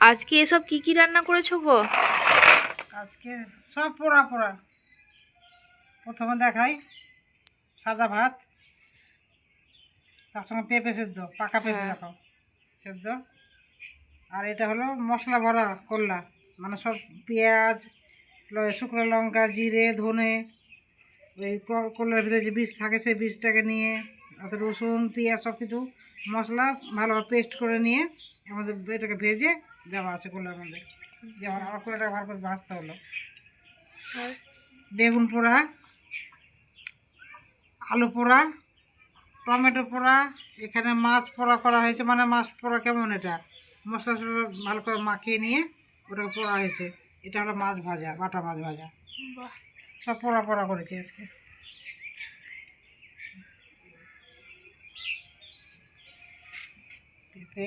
আজকে এসব কি কি রান্না করেছ গো? আজকে সব পোড়া পোড়া। প্রথমে দেখাই সাদা ভাত তার সঙ্গে পেঁপে সেদ্ধ পাকা পেঁপে হ্যাঁ। দেখো সেদ্ধ। আর এটা হলো মশলা ভরা করলা মানে সব পেঁয়াজ শুকনো লঙ্কা জিরে ধনে ওই করলার ভিতরে যে বীজ থাকে সেই বীজটাকে নিয়ে রসুন পেঁয়াজ সব কিছু মশলা ভালোভাবে পেস্ট করে নিয়ে আমাদের এটাকে ভেজে দেওয়া আছে করলার মধ্যে। যেমন আমার করলাটাকে ভালো করে ভাজতে হলো। বেগুন পোড়া আলু পোড়া টমেটো পোড়া এখানে মাছ পোড়া করা হয়েছে। মানে মাছ পোড়া কেমন এটা? মশলা টশলা ভালো করে মাখিয়ে নিয়ে ওটাকে পোড়া হয়েছে। এটা হলো মাছ ভাজা বাটা মাছ ভাজা। সব পোড়া পোড়া করেছি আজকে। পেঁপে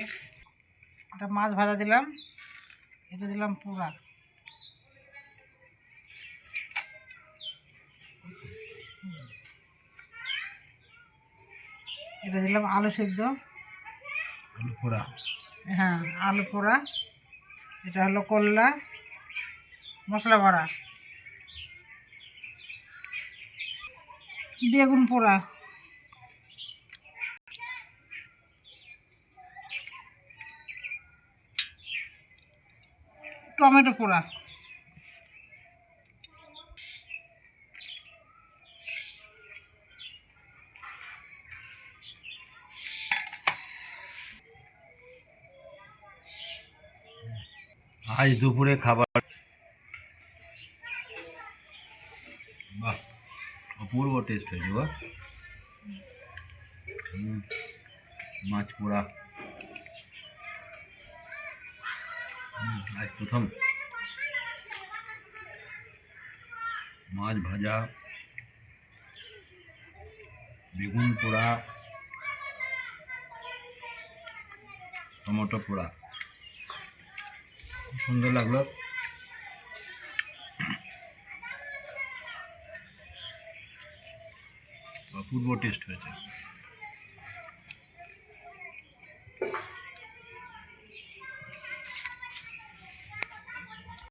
এটা মাছ ভাজা দিলাম এটা দিলাম পোড়া এটা দিলাম আলু সিদ্ধ। আলু পোড়া। হ্যাঁ আলু পোড়া। এটা হলো করলা মশলা ভরা বেগুন পোড়া। টমেটো পোড়া আজ দুপুরে খাবার। বাহ অপূর্ব টেস্ট হয়েছে হুম, মাছ পোড়া আজ প্রথম। মাছ ভাজা বেগুন পোড়া টমেটো পোড়া। খুব সুন্দর লাগল। অপূর্ব টেস্ট হয়েছে।